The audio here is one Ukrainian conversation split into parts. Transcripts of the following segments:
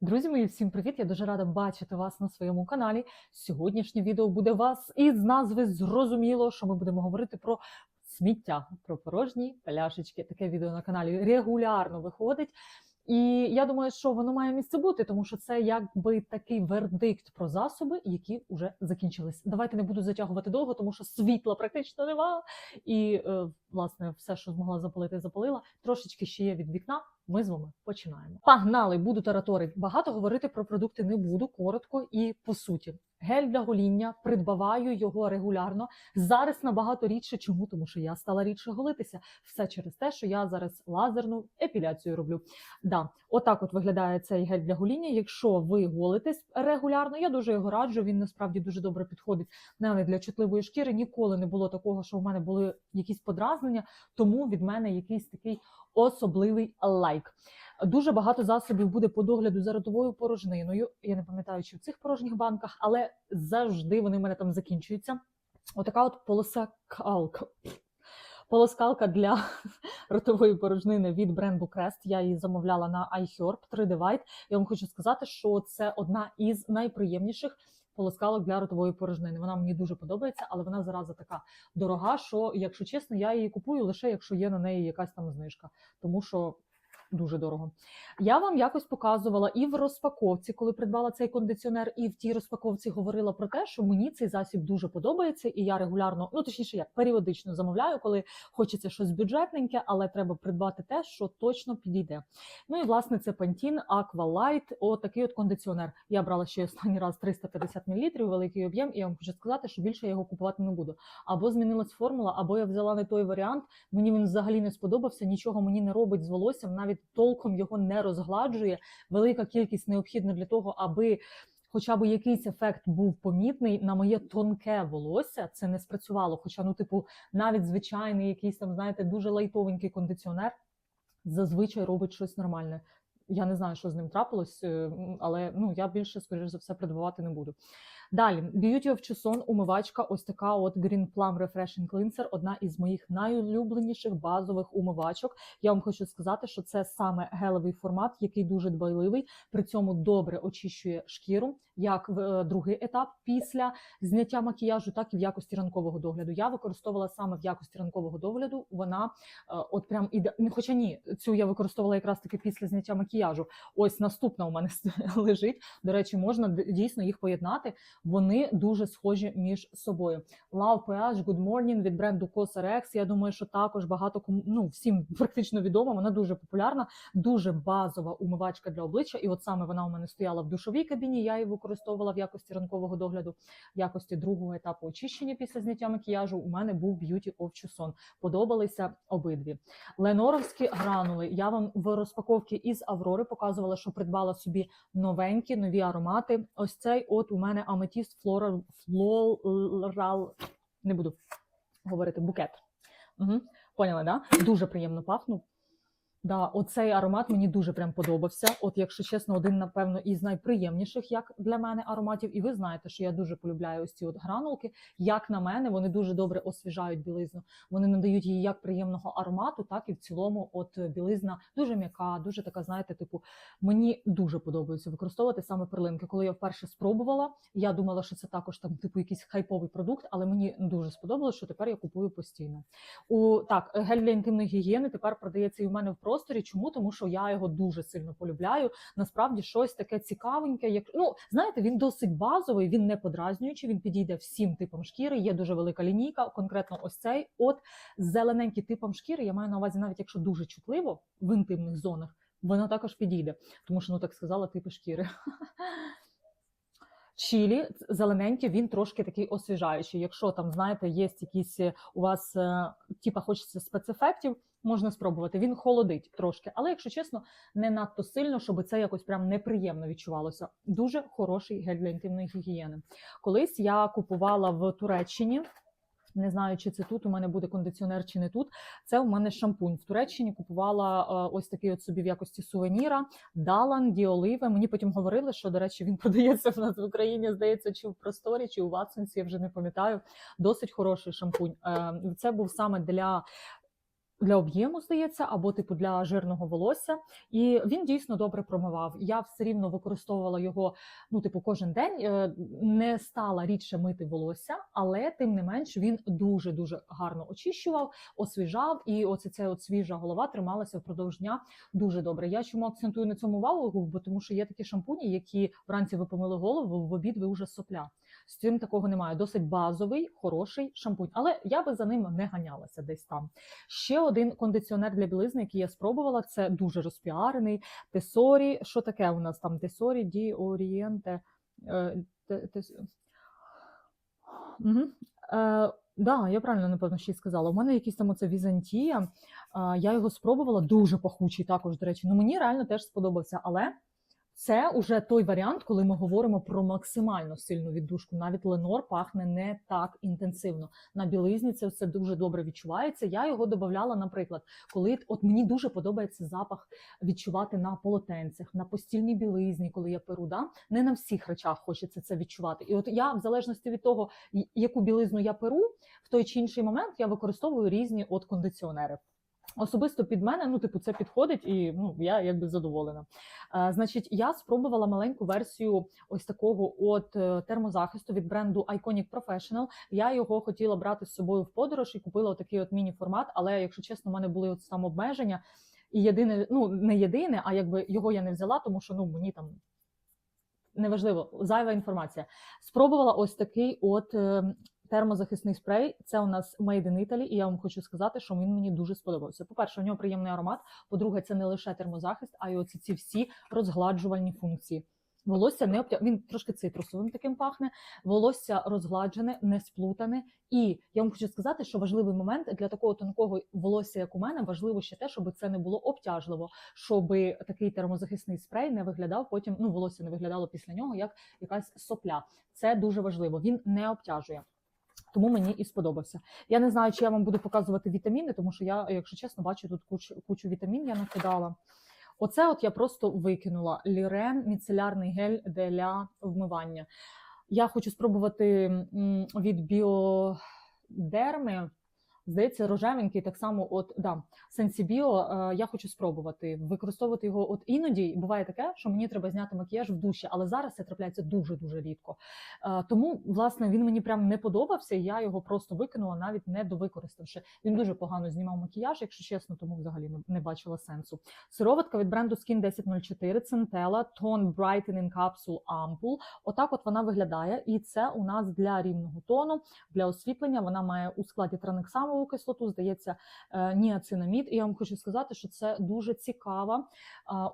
Друзі мої, всім привіт! Я дуже рада бачити вас на своєму каналі. Сьогоднішнє відео буде вас із назви зрозуміло, що ми будемо говорити про сміття, про порожні пляшечки. Таке відео на каналі регулярно виходить. І я думаю, що воно має місце бути, тому що це якби такий вердикт про засоби, які вже закінчились. Давайте не буду затягувати довго, тому що світла практично нема. І е, власне все, що змогла запалити, запалила. Трошечки ще є від вікна. Ми з вами починаємо. Погнали, буду тараторить. Багато говорити про продукти не буду, коротко і по суті. Гель для гоління, придбаваю його регулярно. Зараз набагато рідше. Чому? Тому що я стала рідше голитися. Все через те, що я зараз лазерну епіляцію роблю. Да, отак от виглядає цей гель для гоління. Якщо ви голитесь регулярно, я дуже його раджу. Він насправді дуже добре підходить навіть для чутливої шкіри. Ніколи не було такого, що в мене були якісь подразнення, тому від мене якийсь такий особливий лайк. Дуже багато засобів буде по догляду за ротовою порожниною. Я не пам'ятаю, чи в цих порожніх банках, але завжди вони в мене там закінчуються. Отака от полоса калка. Полоскалка для ротової порожнини від бренду Crest. Я її замовляла на iHerb 3D White. Я вам хочу сказати, що це одна із найприємніших полоскалок для ротової порожнини. Вона мені дуже подобається, але вона зараза така дорога, що, якщо чесно, я її купую лише якщо є на неї якась там знижка, тому що. Дуже дорого. Я вам якось показувала і в розпаковці, коли придбала цей кондиціонер, і в тій розпаковці говорила про те, що мені цей засіб дуже подобається, і я регулярно, ну точніше, як періодично замовляю, коли хочеться щось бюджетненьке, але треба придбати те, що точно підійде. Ну і власне це Pantene Aqua Light, отакий от кондиціонер. Я брала ще останній раз 350 мл, великий об'єм, і я вам хочу сказати, що більше я його купувати не буду. Або змінилась формула, або я взяла не той варіант. Мені він взагалі не сподобався, нічого мені не робить з волоссям, навіть толком його не розгладжує. Велика кількість необхідна для того, аби. Хоча б якийсь ефект був помітний на моє тонке волосся, це не спрацювало. Хоча, ну, типу, навіть звичайний якийсь там, знаєте, дуже лайтовенький кондиціонер зазвичай робить щось нормальне. Я не знаю, що з ним трапилось, е, але ну я більше, скоріш за все, придбавати не буду. Далі, Beauty of Chuson умивачка, ось така от Green Plum Refreshing Cleanser, одна із моїх найулюбленіших базових умивачок. Я вам хочу сказати, що це саме гелевий формат, який дуже дбайливий, при цьому добре очищує шкіру, як в е, другий етап після зняття макіяжу, так і в якості ранкового догляду. Я використовувала саме в якості ранкового догляду. Вона е, от прям іде. Ну, Хоча ні, цю я використовувала якраз таки після зняття макіяжу. Ось наступна у мене лежить. До речі, можна дійсно їх поєднати. Вони дуже схожі між собою. Love PH Good Morning від бренду Cosrx. Я думаю, що також багато кому- ну, всім практично відома. Вона дуже популярна, дуже базова умивачка для обличчя. І от саме вона у мене стояла в душовій кабіні. Я її використовувала в якості ранкового догляду, в якості другого етапу очищення після зняття макіяжу. У мене був of Chuson. Подобалися обидві. Леноровські гранули. Я вам в розпаковці із Аврори показувала, що придбала собі новенькі нові аромати. Ось цей от у мене Amethyst Флорал, флорал не буду говорити букет. Угу. Поняла, да? Дуже приємно пахнув. Да, оцей аромат мені дуже прям подобався. От, якщо чесно, один, напевно, із найприємніших, як для мене, ароматів. І ви знаєте, що я дуже полюбляю ось ці от гранулки. Як на мене, вони дуже добре освіжають білизну. Вони надають їй як приємного аромату, так і в цілому, от білизна дуже м'яка, дуже така, знаєте, типу, мені дуже подобається використовувати саме перлинки. Коли я вперше спробувала, я думала, що це також там, типу, якийсь хайповий продукт, але мені дуже сподобалось, що тепер я купую постійно. У так, гель для інтимної гігієни тепер продається і в мене в просторі. Чому? Тому що я його дуже сильно полюбляю. Насправді щось таке цікавеньке. Як ну знаєте, він досить базовий, він не подразнюючий. Він підійде всім типам шкіри. Є дуже велика лінійка. Конкретно ось цей от зелененький типом шкіри. Я маю на увазі, навіть якщо дуже чутливо в інтимних зонах, вона також підійде, тому що ну так сказала типи шкіри. Чілі зелененький, він трошки такий освіжаючий. Якщо там, знаєте, є якісь е, у вас е, типа хочеться спецефектів, можна спробувати. Він холодить трошки, але якщо чесно, не надто сильно, щоб це якось прям неприємно відчувалося. Дуже хороший гель для інтимної гігієни. Колись я купувала в Туреччині. Не знаю, чи це тут у мене буде кондиціонер, чи не тут. Це у мене шампунь. В Туреччині купувала е, ось такий от собі в якості сувеніра. Далан, Діоливе. Мені потім говорили, що, до речі, він продається в нас в Україні, здається, чи в просторі, чи у Ватсонсі, я вже не пам'ятаю. Досить хороший шампунь. Е, Це був саме для для об'єму, здається, або типу для жирного волосся. І він дійсно добре промивав. Я все рівно використовувала його, ну, типу, кожен день. Е, Не стала рідше мити волосся, але тим не менш він дуже дуже гарно очищував, освіжав, і оце ця от свіжа голова трималася впродовж дня дуже добре. Я чому акцентую на цьому увагу? Бо тому що є такі шампуні, які вранці ви помили голову, в обід ви вже сопля. З цим такого немає. Досить базовий, хороший шампунь, але я би за ним не ганялася десь там. Ще один кондиціонер для білизни, який я спробувала, це дуже розпіарений. Тесорі. Що таке у нас там? Тесорі Ді Орієнте. Е. Е, Да, я правильно напевно ще й сказала. У мене якийсь там оце Візантія. А, Я його спробувала, дуже пахучий також, до речі. Ну мені реально теж сподобався. Але це уже той варіант, коли ми говоримо про максимально сильну віддушку. Навіть Ленор пахне не так інтенсивно. На білизні це все дуже добре відчувається. Я його додавала, наприклад, коли от мені дуже подобається запах відчувати на полотенцях, на постільній білизні, коли я перу. Да? Не на всіх речах хочеться це відчувати. І от я, в залежності від того, яку білизну я перу, в той чи інший момент я використовую різні от кондиціонери. Особисто під мене, ну, типу, це підходить, і ну, я якби задоволена. Е, значить, я спробувала маленьку версію ось такого от е, термозахисту від бренду Iconic Professional. Я його хотіла брати з собою в подорож і купила такий от міні-формат, але, якщо чесно, в мене були от там обмеження. І єдине, ну не єдине, а якби його я не взяла, тому що ну мені там неважливо, зайва інформація. Спробувала ось такий от е, термозахисний спрей. Це у нас Made in Italy, і я вам хочу сказати, що він мені дуже сподобався. По-перше, у нього приємний аромат. По-друге, це не лише термозахист, а й оці ці всі розгладжувальні функції. Волосся не обтя... він трошки цитрусовим таким пахне. Волосся розгладжене, не сплутане. І я вам хочу сказати, що важливий момент для такого тонкого волосся, як у мене, важливо ще те, щоб це не було обтяжливо, щоб такий термозахисний спрей не виглядав потім. Ну, волосся не виглядало після нього як якась сопля. Це дуже важливо. Він не обтяжує. Тому мені і сподобався. Я не знаю, чи я вам буду показувати вітаміни, тому що я, якщо чесно, бачу тут кучу, кучу вітамін. Я накидала. Оце от я просто викинула лірен міцелярний гель для вмивання. Я хочу спробувати від біодерми. Здається, рожевенький, так само, от да, Сенсібіо. Е, я хочу спробувати використовувати його. От іноді буває таке, що мені треба зняти макіяж в душі, але зараз це трапляється дуже дуже рідко. Е, тому, власне, він мені прям не подобався. і Я його просто викинула, навіть не довикориставши. Він дуже погано знімав макіяж, якщо чесно, тому взагалі не, бачила сенсу. Сироватка від бренду Skin 1004 Centella Tone Brightening Capsule Ampoule. Отак от вона виглядає, і це у нас для рівного тону, для освітлення. Вона має у складі транексамову кислоту, здається, е, ніацинамід. І я вам хочу сказати, що це дуже цікава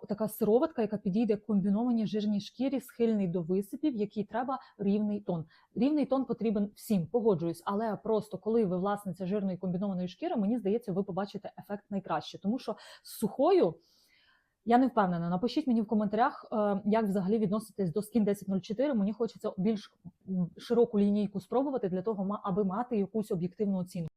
така сироватка, яка підійде комбінованій жирній шкірі, схильний до висипів, який треба рівний тон. Рівний тон потрібен всім, погоджуюсь, але просто коли ви власниця жирної комбінованої шкіри, мені здається, ви побачите ефект найкраще, тому що з сухою. Я не впевнена. Напишіть мені в коментарях, е, як взагалі відноситесь до Skin 1004. Мені хочеться більш широку лінійку спробувати для того, аби мати якусь об'єктивну оцінку.